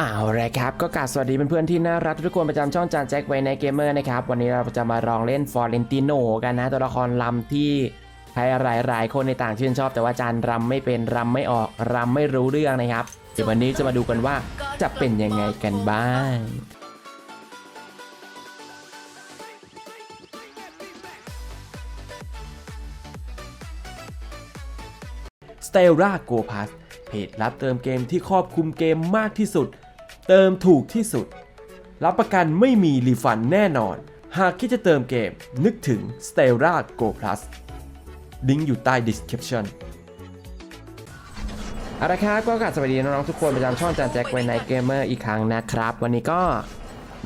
เอาละครับ ก็กราบสวัสดีเพื่อนๆที่น่ารักทุกคนประจำช่องจานแจ็คไว้ในเกมเมอร์นะครับ วันนี้เราจะมาลองเล่นฟอร์เรนติโนกันนะ ตัวละครลำที่ใครหลายๆ คนในต่างชื่นชอบ แต่ว่าจานรำไม่เป็นรำไม่ออกรำไม่รู้เรื่องนะครับเดี๋ยววันนี้จะมาดูกันว่าจะเป็นยังไงกันบ้าง s t e l l a Go Pass เพจรับเติมเกมที่ครอบคลุมเกมมากที่สุด เติมถูกที่สุด รับประกันไม่มีรีฟันแน่นอน หากคิดจะเติมเกมนึกถึง s t e l l a Go Plus ลิงก์อยู่ใต้ description เอาละครับก็กราบสวัสดีน้องๆทุกคนประจำช่องจานแจ็คไวไนเกมเมอร์อีกครั้งนะครับ วันนี้ก็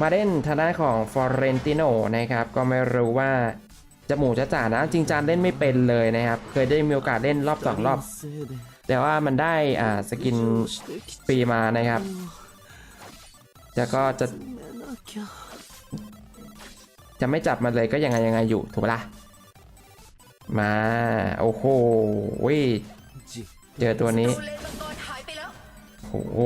มาเล่นทางด้านของ Florentino นะครับ ก็ไม่รู้ว่าจะหมูจะจ่านะ จริงจานเล่นไม่เป็นเลยนะครับ เคยได้มีโอกาสเล่นรอบสองรอบ แต่ว่ามันได้อ่าสกินฟรีมานะครับ แล้วก็จะ จะไม่จับมันเลยก็ยังไงยังไงอยู่ถูกปะล่ะมา โอ้โหเว้ยเจอตัวนี้โอ้โห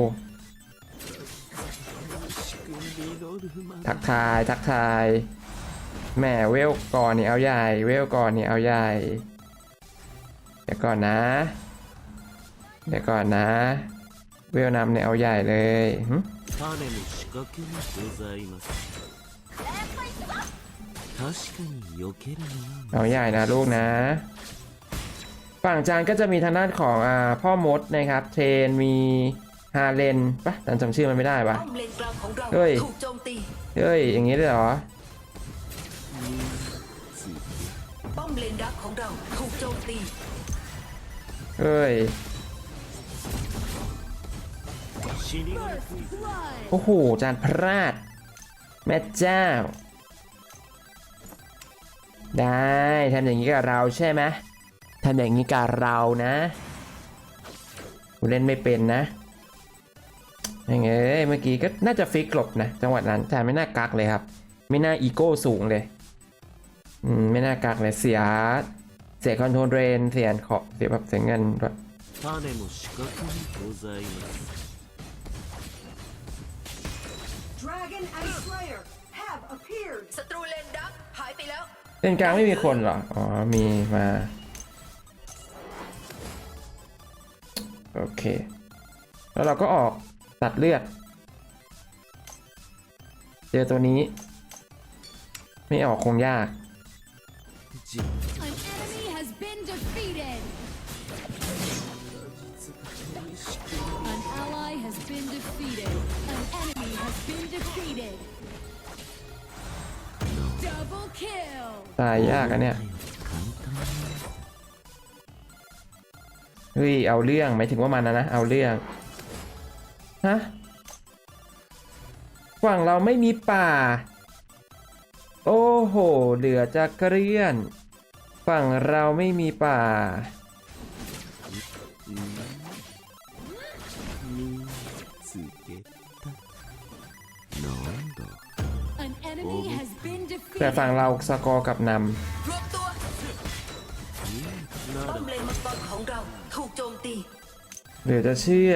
ทักทายทักทายแหม่เวลก่อนนี่เอาใหญ่ เวลก่อนนี่เอาใหญ่เดี๋ยวก่อนนะ เดี๋ยวก่อนนะ เวลนำเนี่ยเอาใหญ่เลยเอาใหญ่นะลูกนะ ฝั่งจานก็จะมีทางด้านของอพ่อมดนะครับ เทนมีฮาเลนปะจันจำชื่อมันไม่ได้ปะเฮ้ยเฮ้ยอย่างนี้เลยเหรอเฮ้ย โอ้โห จานพลาด แม่เจ้า ได้ทำอย่างนี้กับเราใช่ไหมทำอย่างนี้กับเรานะเล่นไม่เป็นนะยังไงเอ้ยเมื่อกี้ก็น่าจะฟิกหลบนะ จังหวะนั้นจานไม่น่ากักเลยครับ ไม่น่าอีโก้สูงเลย อืม ไม่น่ากักเลยเสีย เสียคอนโทรลเรนเสียขอเสียแบบเสียเงินด้วย Guardian and Slayer have appeared ศัตรูเลนดับหายไปแล้ว เลนกลางไม่มีคนเหรอ อ๋อ มีมา โอเค แล้วเราก็ออกตัดเลือด เจอตัวนี้ ไม่ออกคงยาก จริง ตายยากอะเนี่ย เฮ้ย เอาเรื่องหมายถึงว่ามันนะนะ เอาเรื่อง ฮะ ฝั่งเราไม่มีป่า โอ้โห เหลือจะเกลี้ยน ฝั่งเราไม่มีป่า แต่ฝั่งเราสกอร์กับนำรเนดเดี๋ยวจะเชื่อ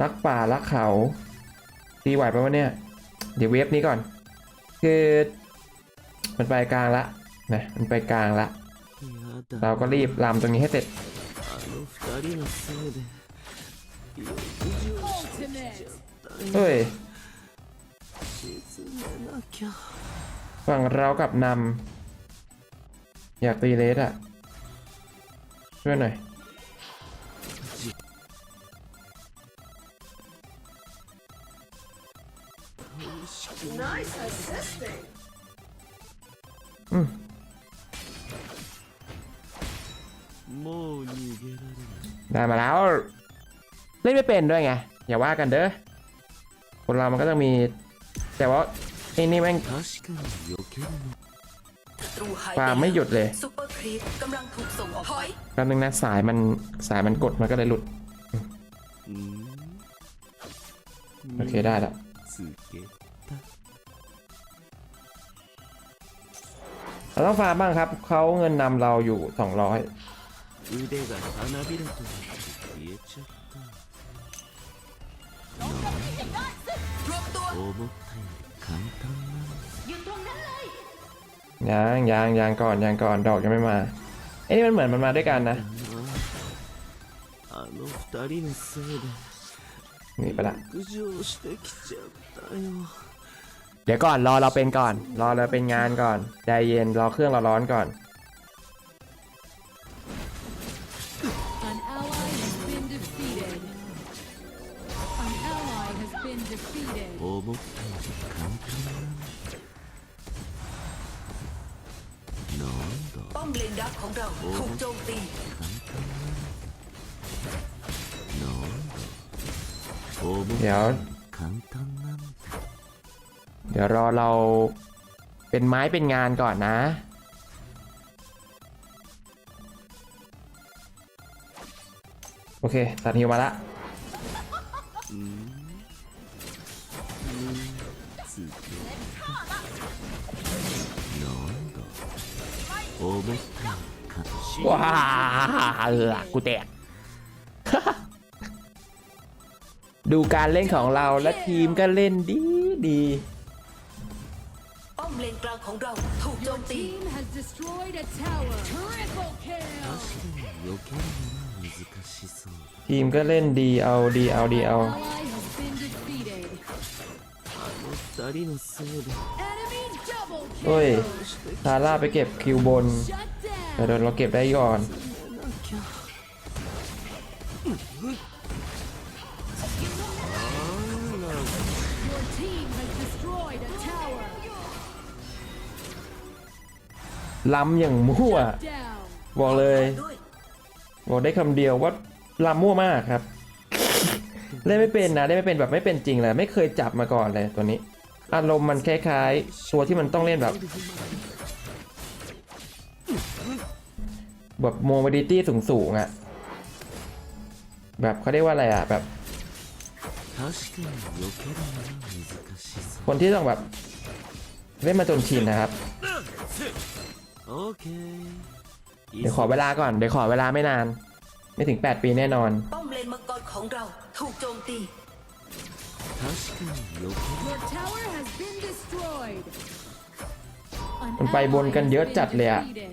รักป่ารักเขา ตีไหวปะวะเนี่ย เดี๋ยวเวฟนี้ก่อน คือมันไปกลางละนะมันไปกลางละ เราก็รีบลามตรงนี้ให้เสร็จเฮ้ย ฝั่งเรากับนำอยากตีเลสอะ ช่วยหน่อยอืได้มาแล้ว เล่นไม่เป็นด้วยไง อย่าว่ากันเด้อคนเรามันก็ต้องมี แต่ว่าไอ้นี่แม่งปลาไม่หยุดเลยกำลัแป๊บนึงนะสายมันสายมันกดมันก็เลยหลุดโอเคได้ละเราต้องฟาบ้างครับ เขาเงินนำเราอยู่ 200 อยขังทั้งอยู่ตรงนั้ยยางก่อนยางก่อนดอกยังไม่มาเอ้ยมันเหมือนมันมาด้วยกันนะนี่ไปละเดี๋ยวก่อนรอเราเป็นก่อน รอเราเป็นงานก่อนใจเย็นรอเครื่องเราร้อนก่อน มุกนอนต่อป้อมเลนดับของเราถูกโจมตีนอนโอมุกเดี๋ยงานเดี๋ยวรอเราเป็นไม้เป็นงานก่อนนะ โอเคสัตว์ฮิวมาละ 思ったより簡単 ว้าเออกูแตก ดูการเล่นของเราและทีมก็เล่นดีดี ป้อมเลนกลางของเราถูกโจ Your มตี team has destroyed a tower. Triple kill. 避けるのが難しそうだ ทีมก็เล่นดีเอาดีเอาดีเอา Ally has been defeated. あの二人のせいで Enemy double เฮ้ยซาร่าไปเก็บคิวบนแต่เดี๋ยวเราเก็บได้ก่อน ล้ำอย่างมั่ว บอกเลยด้วยบอกได้คำเดียวว่าล้ำมั่วมากครับ เล่นไม่เป็นนะเล่นไม่เป็นแบบไม่เป็นจริงเลย ไม่เคยจับมาก่อนเลยตัวนี้ อารมณ์มันคล้ายๆตัวที่มันต้องเล่นแบบแบบโมบิลิตี้สูงๆอะ่ะ แบบเขาเรียกว่าอะไรอะ่ะ แบบ คนที่ต้องแบบ เล่นมาจนชินนะครับ เดี๋ยวขอเวลาก่อน เดี๋ยวขอเวลาไม่นาน ไม่ถึง 8 ปีแน่นอน ป้อมเลนมังกรของเราถูกโจมตี มันไปบนกันเยอะ ally has จัด been เลยอะ defeated.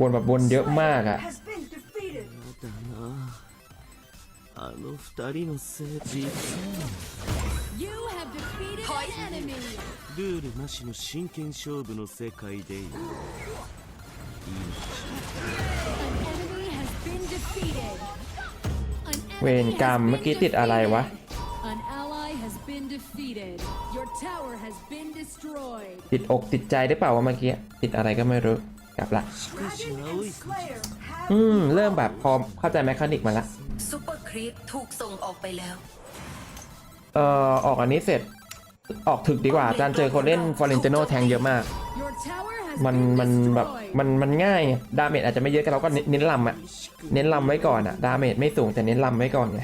บนแบบบนเยอะมากอะ Has been defeated. るだなあの二人のせい実 You have defeated an enemy. ルールなしの真剣勝負の世界でいい An enemy has been defeated. An เวร enemy กรรม has เมื่อ been กี้ติดอะไรวะ defeated. Your tower has been destroyed. ติดอกติดใจได้เปล่าวะเมื่อกี้ติดอะไรก็ไม่รู้กลับละ Dragon and Slayer have อืม เริ่มแบบพอเข้าใจแมคานิกมาละ ซูเปอร์ครีปถูกส่งออกไปแล้ว เอ่อออกอันนี้เสร็จออกถึกดีกว่าอาจารย์เจอคนเล่นฟอร์เรนติโนแทงเยอะมาก Your tower has มัน been มันแบบ destroyed. มันมันง่ายดาเมจอาจจะไม่เยอะแต่เราก็เน้นเน้นลำอะเน้นลำไว้ก่อนอะดาเมจไม่สูงแต่เน้นลำไว้ก่อนไง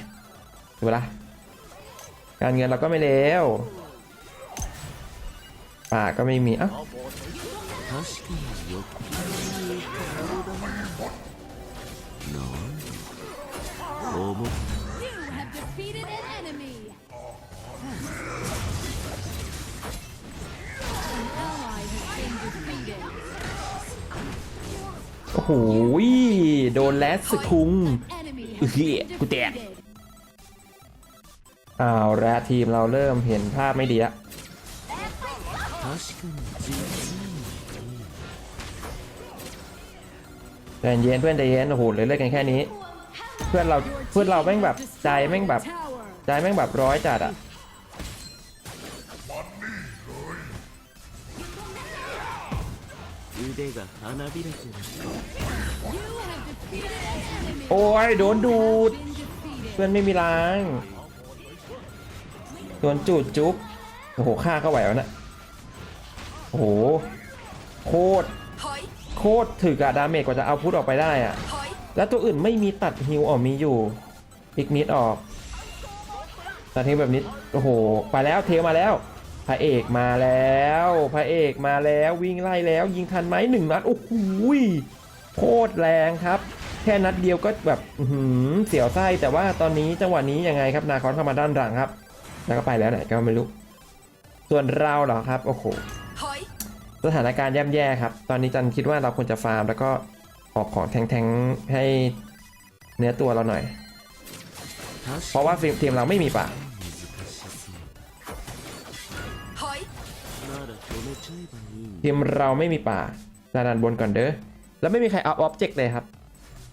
ถูกปะล่ะ การเงินเราก็ไม่เลวป่าก็ไม่มีอะโอ้โหโดนแลสคุงเฮียกูแตก อ้าวและทีมเราเริ่มเห็นภาพไม่ดีละใจเย็นเพื่อนแตงเย็นโอ้โหเลยเล่นกันแค่นี้ เพื่อนเราเพื่อนเราแม่งแบบใจแม่งแบบใจแม่งแบบร้อยจัดอะโอ้ยโดนดูด เพื่อนไม่มีล้าง ดนจูดจุ๊บโอ้โหฆ่าก็ไหวแล้วนะโอ้โหโคตรโคตรถึกอะดาเมจกว่าจะเอาพุทออกไปได้อะแล้วตัวอื่นไม่มีตัดฮิวออกมีอยู่อีกนิดออกตัดฮิวแบบนี้โอ้โหไปแล้วเทมาแล้วพระเอกมาแล้วพระเอกมาแล้ววิ่งไล่แล้ว ยิงทันไหมหนึ่งนัดโอ้โหโคตรแรงครับ แค่นัดเดียวก็แบบเสียวไส้แต่ว่าตอนนี้จังหวะนี้ยังไงครับนาคอนเข้ามาด้านหลังครับ แล้วก็ไปแล้วไหนก็ไม่รู้ส่วนเราเหรอครับโอ้โหสถานการณ์ย่ำแย่ครับ ตอนนี้จันคิดว่าเราควรจะฟาร์ม แล้วก็ออกของแทงๆให้เนื้อตัวเราหน่อย เพราะว่าทีมเราไม่มีป่าทีมเราไม่มีป่าลาดันบนก่อนเด้อแล้วไม่มีใครเอาพออบเจกต์เลยครับ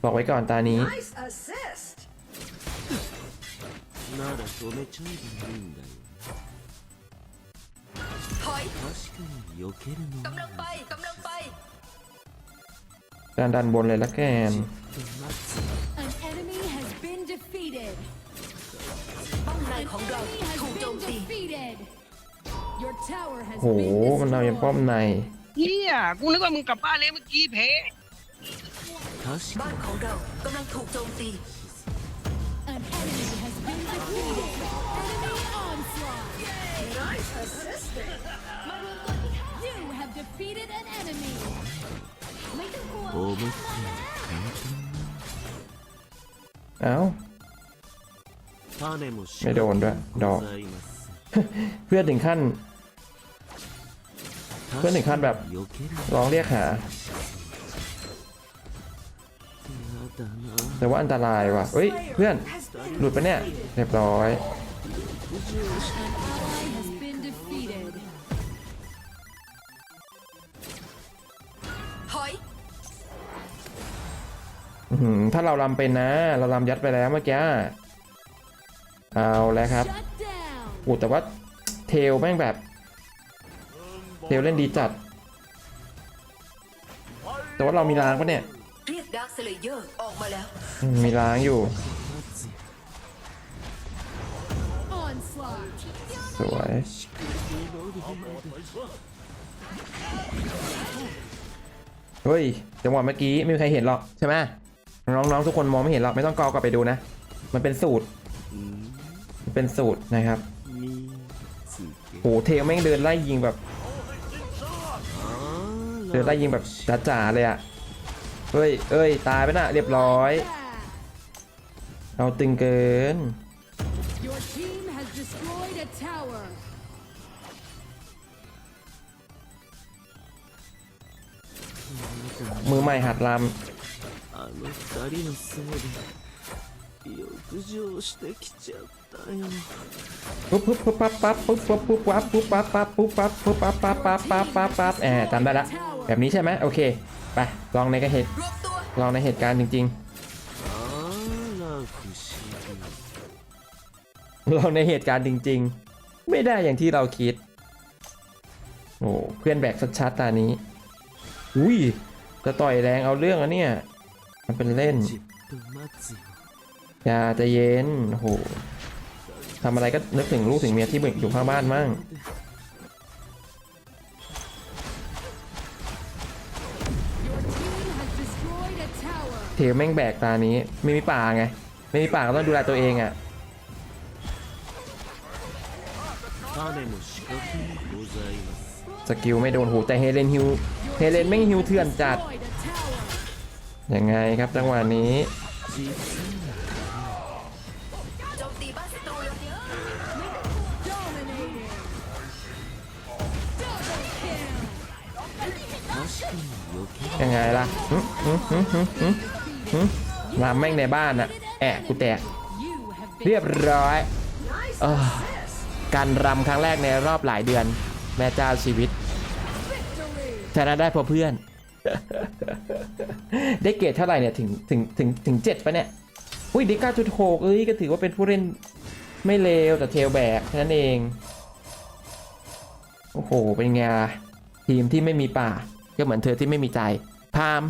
บอกไว้ก่อนตานี้ Nice assist. なら止めちゃえばいいんだよ ถอย 確かに避けるの กำลังไปกำลังไป ดาดันบนเลยละแกน An enemy has been defeated. ป้อมใน An ของเรา enemy has ถูกโจม been ตี defeated. Your tower has โห been มันเอายังป้อม destroyed. ใน เฮียกูนึกว่ามึงกลับบ้านแล้วเมื่อกี้เพ 確 บ้านของเรากำลังถูกโจมตี โอ้ไม่เอ้า ไม่โดนด้วยดอก เพื่อนถึงขั้น เพื่อนถึงขั้นแบบร้องเรียกหา แต่ว่าอันตรายว่ะเฮ้ย เพื่อน หลุดไปเนี่ย เรียบร้อย ถ้าเราลำเป็นนะ เราลำยัดไปแล้วเมื่อกี้ เอาแล้วครับ Shut down. โอ้แต่ว่าเทลแม่งแบบ เทลเล่นดีจัด แต่ว่าเรามีล้างปะเนี่ยเรียกดาร์คสเลเยอร์ออกมาแล้วอืมมีล้างอยู่ Onslaught. สวย เฮ้ย จังหวะเมื่อกี้ไม่มีใครเห็นหรอกใช่ไหม น้องๆทุกคนมองไม่เห็นหรอกไม่ต้องกอกลับไปดูนะ มันเป็นสูตรมันเป็นสูตรนะครับโอ้เโหเทลแม่งเดินไล่ยิงแบบ เดินไล่ยิงแบบจ๋าๆเลยอะเฮ้ยเอ้ยตายไปน่ะเรียบร้อย เราตึงเกินมือใหม่หัดลำ の二人のせいで浴場してきちゃったよ ำปุ๊บปุ๊บปุ๊บปั๊บปั๊บปุ๊บปุ๊บปุ๊บปั๊บปุ๊บปั๊บปั๊บปุ๊บปั๊บปุ๊บปั๊บปั๊บปั๊บปั๊บปั๊บปั๊บแอบจำได้ละ แบบนี้ใช่ไหมโอเค ไป ลองในกระเหตุ รวมตัว ลองในเหตุการณ์จริง あら不思議 ๆ ลองในเหตุการณ์จริง ๆ ไม่ได้อย่างที่เราคิด โอ้เพื่อนแบกชัดๆตานี้ อุ้ย จะต่อยแรงเอาเรื่องอะเนี่ย ันเป็นเล่น อย่าจะเย็นโหทำอะไรก็นึกถึงลูกถึงเมียที่อยู่ข้างบ้านมั่งเทวแม่งแบกตานี้ ไม่มีป่าไง ไม่มีป่าก็ต้องดูแลตัวเองอะ่ะสกิลไม่โดนโหแต่เฮเลนฮิวเฮเลนแม่งฮิวเถื่อนจัด ยังไงครับจังหวะนี้ยังไงล่ะมาแม่งในบ้านอะแอะกูแตก เรียบร้อยอการรำครั้งแรกในรอบหลายเดือน แม่เจ้าชีวิตชนะได้พรเพื่อน ได้เกรดเท่าไหร่เนี่ยถึงถึงถึงถึงเจ็ดปะเนี่ย อุ้ยดิก้าจุดหกเอ้ยก็ถือว่าเป็นผู้เล่นไม่เลวแต่เทลแบกแค่นั้นเอง โอ้โห เป็นไงล่ะทีมที่ไม่มีป่า ก็เหมือนเธอที่ไม่มีใจ พาม